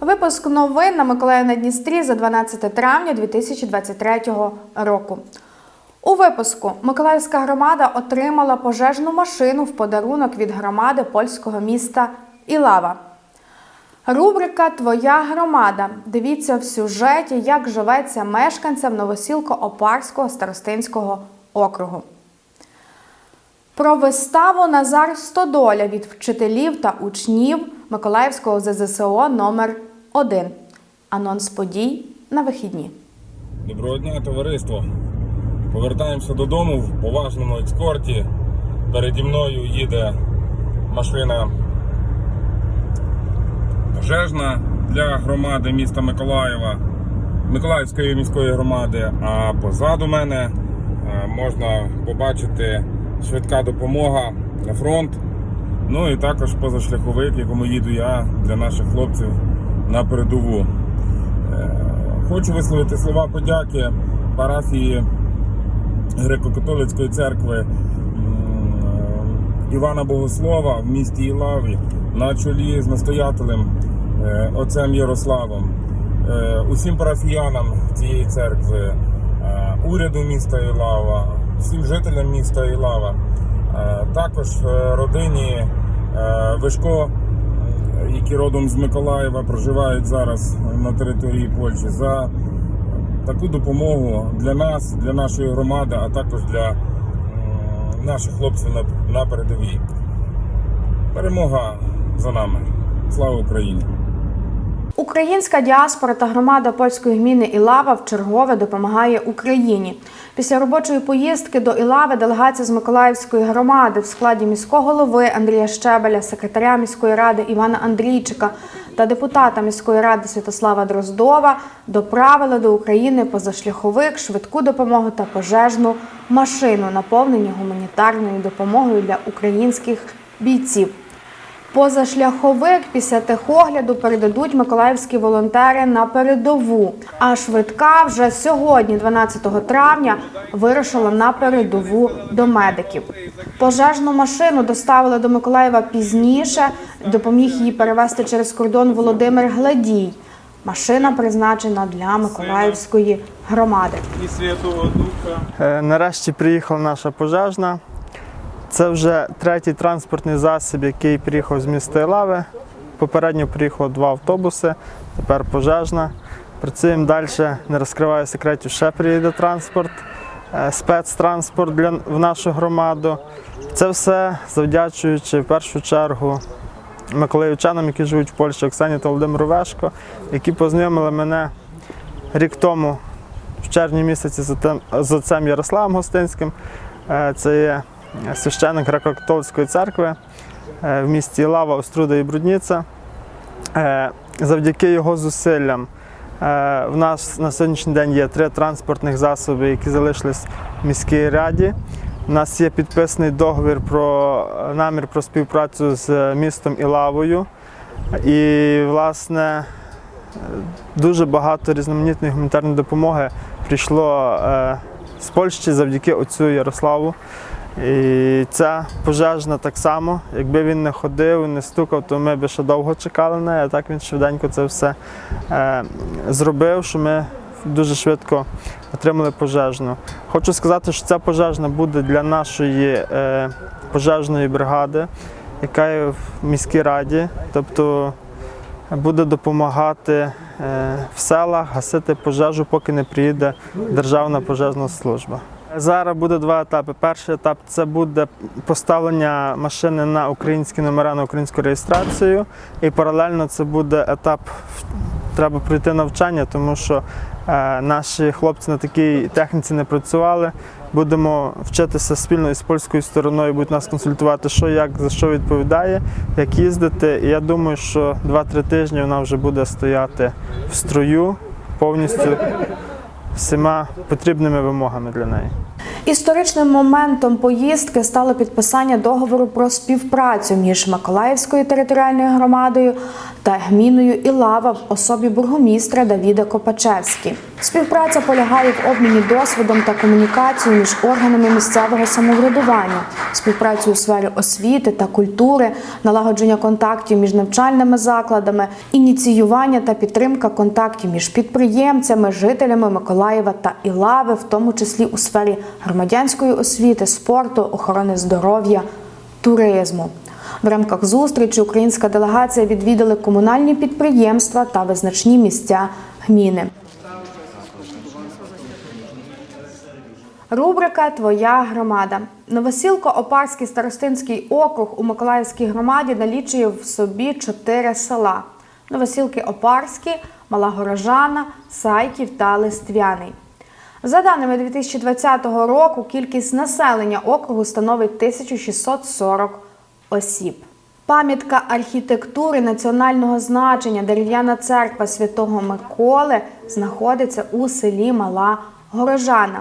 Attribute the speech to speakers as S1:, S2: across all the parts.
S1: Випуск новин на Миколаїв на Дністрі за 12 травня 2023 року. У випуску Миколаївська громада отримала пожежну машину в подарунок від громади польського міста Ілава. Рубрика Твоя громада. Дивіться в сюжеті, як живеться мешканцям Новосілко-Опарського старостинського округу. Про виставу Назар Стодоля від вчителів та учнів Миколаївського ЗЗСО номер 1 Анонс подій на вихідні.
S2: Доброго дня, товариство. Повертаємося додому в поважному екскорті. Переді мною їде машина пожежна для громади міста Миколаєва, Миколаївської міської громади. А позаду мене е, можна побачити швидка допомога на фронт. Ну і також позашляховик, якому їду я для наших хлопців на передову. Е, Хочу висловити слова подяки парафії Греко-католицької церкви е, Івана Богослова в місті Ілаві на чолі з настоятелем е, отцем Ярославом, усім парафіянам цієї церкви, уряду міста Ілава, всім жителям міста Ілава, е, також е, родині е, Вишко які родом з Миколаєва проживають зараз на території Польщі, за таку допомогу для нас, для нашої громади, а також для наших хлопців на, на передовій. Перемога за нами. Слава Україні!
S1: Українська діаспора та громада польської гміни Ілава вчергове допомагає Україні. Після робочої поїздки до Ілави делегація з Миколаївської громади в складі міського голови Андрія Щебеля, секретаря міської ради Івана Андрійчика та депутата міської ради Святослава Дроздова доправили до України позашляховик, швидку допомогу та пожежну машину, наповнені гуманітарною допомогою для українських бійців. Позашляховик після техогляду передадуть миколаївські волонтери на передову. А швидка вже сьогодні, 12 травня, вирушила на передову до медиків. Пожежну машину доставили до Миколаєва пізніше. Допоміг її перевезти через кордон Володимир Гладій. Машина призначена для Миколаївської громади.
S3: і Святого Духа.
S4: Е, Нарешті приїхала наша пожежна. Це вже третій транспортний засіб, який приїхав з міста Ілави. Попередньо приїхало два автобуси, тепер пожежна. Працюємо далі, не розкриваю секретів, ще приїде транспорт, е, спецтранспорт для, в нашу громаду. Це все завдячуючи в першу чергу миколаївчанам, які живуть в Польщі, Оксані та Володимиру Вешко, які познайомили мене рік тому в червні місяці з отцем Ярославом Гостинським. Е, Це є священник греко-католицької церкви е, в місті Лава, Оструда і Брудніця. Е, Завдяки його зусиллям е, в нас на сьогоднішній день є три транспортних засоби, які залишились в міській раді. У нас є підписаний договір про намір про співпрацю з містом Ілавою. І, власне, дуже багато різноманітної гуманітарної допомоги прийшло з Польщі завдяки отцю Ярославу. І ця пожежна так само. Якби він не ходив, не стукав, то ми б ще довго чекали на неї, а так він швиденько це все е, зробив, що ми дуже швидко отримали пожежну. Хочу сказати, що ця пожежна буде для нашої е, пожежної бригади, яка є в міській раді. Тобто буде допомагати е, в селах гасити пожежу, поки не приїде Державна пожежна служба. Зараз буде два етапи. Перший етап це буде поставлення машини на українські номера, на українську реєстрацію. І паралельно це буде етап, треба пройти навчання, тому що е, наші хлопці на такій техніці не працювали. Будемо вчитися спільно із польською стороною, будуть нас консультувати, що як за що відповідає, як їздити. І я думаю, що 2-3 тижні вона вже буде стояти в строю повністю всіма потрібними вимогами для неї.
S1: Історичним моментом поїздки стало підписання договору про співпрацю між Миколаївською територіальною громадою та гміною Ілава в особі бургомістра Давіда Копачевський. Співпраця полягає в обміні досвідом та комунікацією між органами місцевого самоврядування, співпрацю у сфері освіти та культури, налагодження контактів між навчальними закладами, ініціювання та підтримка контактів між підприємцями, жителями Миколаєва та Ілави, в тому числі у сфері громадянської освіти, спорту, охорони здоров'я, туризму. В рамках зустрічі українська делегація відвідали комунальні підприємства та визначні місця гміни. Рубрика Твоя громада. Новосілко Опарський старостинський округ у Миколаївській громаді налічує в собі чотири села: Новосілки Опарські, Мала Горожана, Сайків та Листвяний. За даними 2020 року, кількість населення округу становить 1640 осіб. Пам'ятка архітектури національного значення дерев'яна церква Святого Миколи знаходиться у селі Мала Горожана.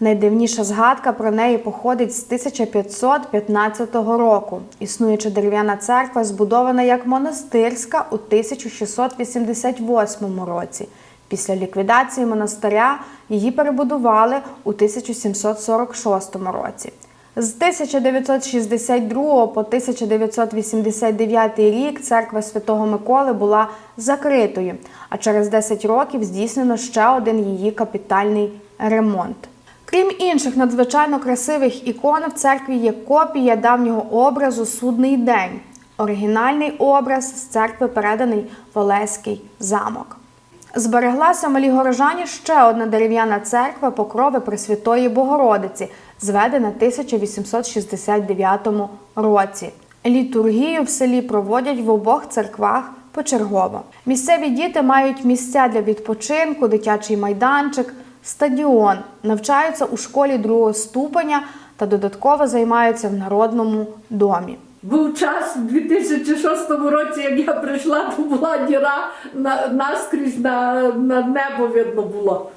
S1: Найдивніша згадка про неї походить з 1515 року. Існуюча дерев'яна церква збудована як монастирська у 1688 році. Після ліквідації монастиря її перебудували у 1746 році. З 1962 по 1989 рік церква Святого Миколи була закритою, а через 10 років здійснено ще один її капітальний ремонт. Крім інших надзвичайно красивих ікон, в церкві є копія давнього образу Судний день. Оригінальний образ з церкви переданий в Олеський замок. Збереглася в Малій Горожані ще одна дерев'яна церква Покрови Пресвятої Богородиці, зведена в 1869 році. Літургію в селі проводять в обох церквах почергово. Місцеві діти мають місця для відпочинку, дитячий майданчик, стадіон, навчаються у школі другого ступеня та додатково займаються в народному домі.
S3: Був час у 2006 році, як я прийшла, то була діра на, наскрізь на, на небо видно було.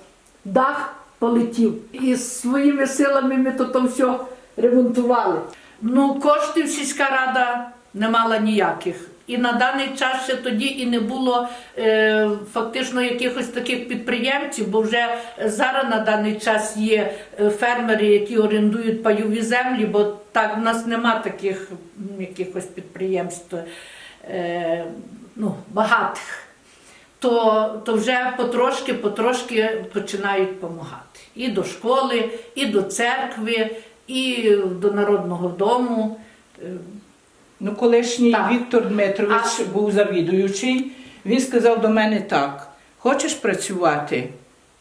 S3: Дах полетів. І своїми силами ми то, там все ремонтували. Ну, коштів сільська рада не мала ніяких. І на даний час ще тоді і не було е, фактично якихось таких підприємців, бо вже зараз на даний час є е, фермери, які орендують пайові землі, бо так в нас нема таких якихось підприємств е, ну, багатих. То, то вже потрошки, потрошки починають допомагати. І до школи, і до церкви, і до народного дому.
S5: Ну, колишній
S3: Так.
S5: Віктор Дмитрович
S3: А-
S5: був завідуючий. Він сказав до мене так: хочеш працювати?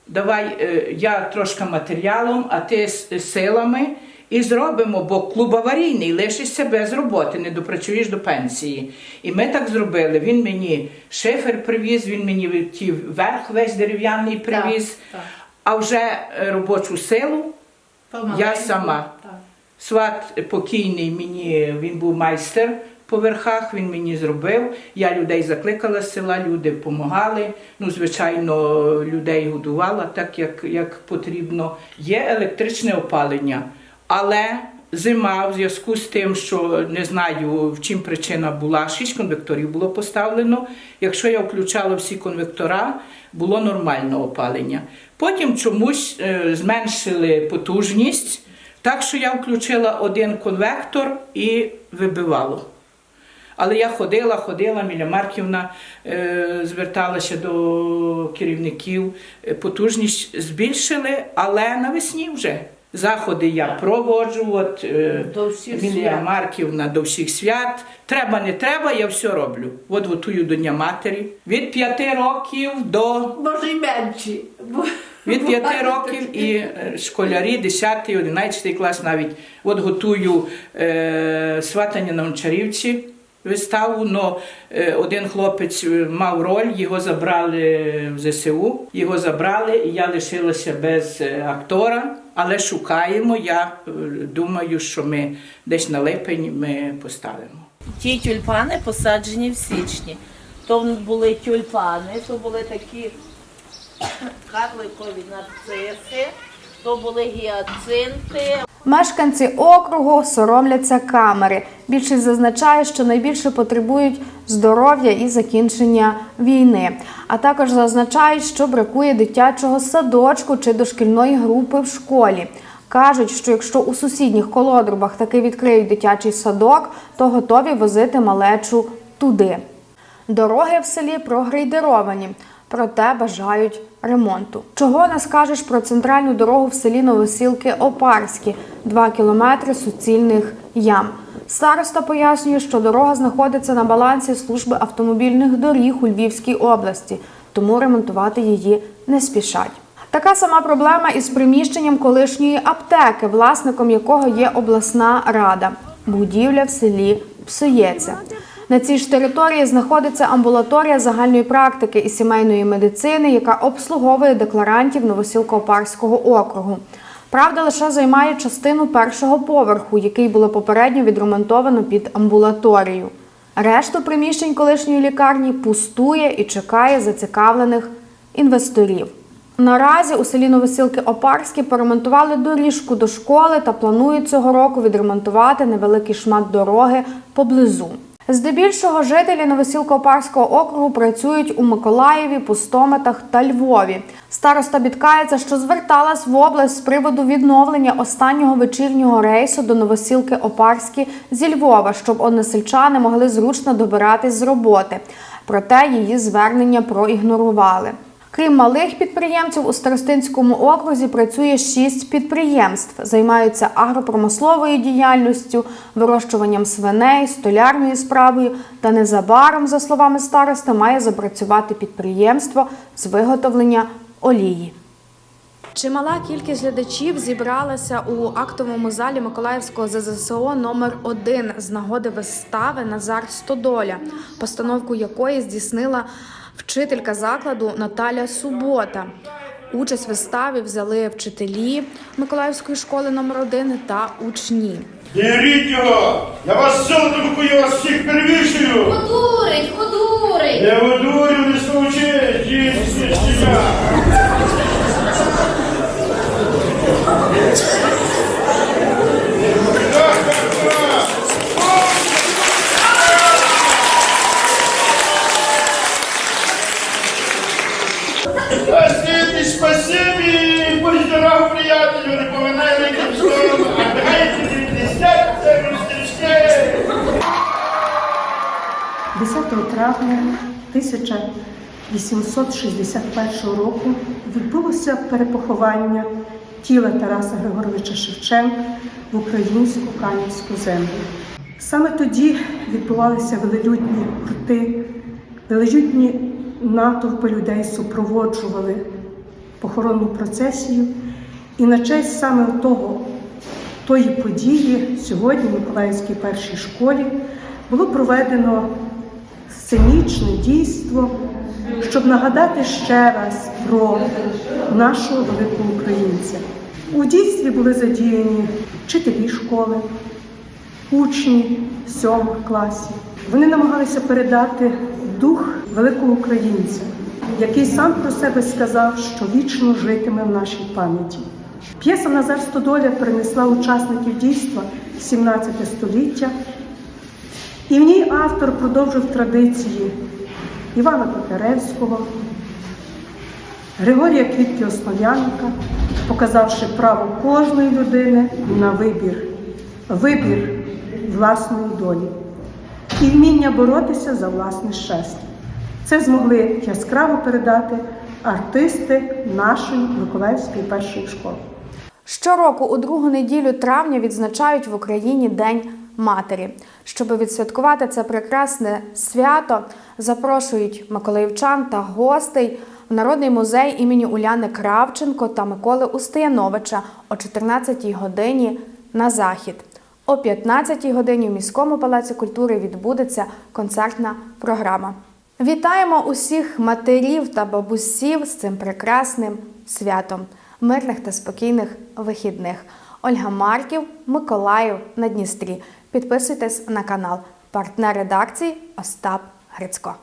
S5: Давай е, я трошки матеріалом, а ти з силами. І зробимо, бо клуб аварійний, лишишся без роботи, не допрацюєш до пенсії. І ми так зробили. Він мені шифер привіз, він мені ті верх весь дерев'яний привіз,
S3: так.
S5: а вже е, робочу силу
S3: помаленьку,
S5: Я сама. Сват покійний мені, він був майстер по верхах, він мені зробив. Я людей закликала з села, люди допомагали. Ну, звичайно, людей годувала так, як, як потрібно. Є електричне опалення, але зима, в зв'язку з тим, що не знаю, в чим причина була, шість конвекторів було поставлено. Якщо я включала всі конвектора, було нормальне опалення. Потім чомусь е, зменшили потужність. Так що я включила один конвектор і вибивало. Але я ходила, ходила, Міля Марківна е, зверталася до керівників. Потужність збільшили, але навесні вже. Заходи я проводжу, от е,
S3: До всіх
S5: Емілія
S3: свят.
S5: Марківна до всіх свят. Треба, не треба, я все роблю. От готую до Дня Матері. Від п'яти років до
S3: Може й менші.
S5: від п'яти років і е, школярі, 10, 11 клас навіть. От готую е, сватання на Гончарівці виставу. Но е, один хлопець е, мав роль, його забрали в ЗСУ, його забрали, і я лишилася без е, актора. Але шукаємо. Я е, думаю, що ми десь на липень ми поставимо.
S6: Ті тюльпани посаджені в січні. То були тюльпани, то були такі карликові нарциси, то були гіацинти.
S1: Мешканці округу соромляться камери. Більшість зазначає, що найбільше потребують здоров'я і закінчення війни. А також зазначають, що бракує дитячого садочку чи дошкільної групи в школі. Кажуть, що якщо у сусідніх колодрубах таки відкриють дитячий садок, то готові возити малечу туди. Дороги в селі прогрейдеровані, проте бажають ремонту. Чого не скажеш про центральну дорогу в селі Новосілки Опарські 2 кілометри суцільних ям. Староста пояснює, що дорога знаходиться на балансі служби автомобільних доріг у Львівській області, тому ремонтувати її не спішать. Така сама проблема із приміщенням колишньої аптеки, власником якого є обласна рада. Будівля в селі псується. На цій ж території знаходиться амбулаторія загальної практики і сімейної медицини, яка обслуговує декларантів Новосілко-Опарського округу. Правда, лише займає частину першого поверху, який було попередньо відремонтовано під амбулаторію. Решту приміщень колишньої лікарні пустує і чекає зацікавлених інвесторів. Наразі у селі Новосілки Опарські поремонтували доріжку до школи та планують цього року відремонтувати невеликий шмат дороги поблизу. Здебільшого жителі Новосілкопарського округу працюють у Миколаєві, Пустометах та Львові. Староста бідкається, що зверталась в область з приводу відновлення останнього вечірнього рейсу до Новосілки Опарські зі Львова, щоб односельчани могли зручно добиратись з роботи. Проте її звернення проігнорували. Крім малих підприємців, у Старостинському окрузі працює шість підприємств, займаються агропромисловою діяльністю, вирощуванням свиней, столярною справою. Та незабаром, за словами староста, має запрацювати підприємство з виготовлення олії. Чимала кількість глядачів зібралася у актовому залі Миколаївського ЗЗСО номер 1 з нагоди вистави Назар Стодоля, постановку якої здійснила вчителька закладу Наталя Субота. Участь в виставі взяли вчителі Миколаївської школи номер 1 та учні.
S7: Беріть його! Я вас золотом я вас всіх перевішую!
S8: Ходурить, ходурить.
S7: Не водурю, не скучи,
S9: 10 травня 1861 року відбулося перепоховання тіла Тараса Григоровича Шевченка в українську канівську землю. Саме тоді відбувалися велелюдні гурти, велелюдні натовпи людей супроводжували похоронну процесію. І на честь саме того тої події сьогодні в Миколаївській першій школі було проведено сценічне дійство, щоб нагадати ще раз про нашого великого українця. У дійстві були задіяні вчителі школи, учні сьомих класів. Вони намагалися передати дух великого українця, який сам про себе сказав, що вічно житиме в нашій пам'яті. П'єса Назар Стодоля перенесла учасників дійства в 17 століття, і в ній автор продовжив традиції Івана Котляревського, Григорія Квітки Основ'янка, показавши право кожної людини на вибір, вибір власної долі і вміння боротися за власне щастя. Це змогли яскраво передати артисти нашої Миколаївської першої школи.
S1: Щороку у другу неділю травня відзначають в Україні День Матері. Щоб відсвяткувати це прекрасне свято, запрошують миколаївчан та гостей в Народний музей імені Уляни Кравченко та Миколи Устояновича о 14-й годині на захід. О 15-й годині в міському палаці культури відбудеться концертна програма. Вітаємо усіх матерів та бабусів з цим прекрасним святом, мирних та спокійних вихідних. Ольга Марків, Миколаїв на Дністрі. Підписуйтесь на канал. Партнер редакції Остап Грицько.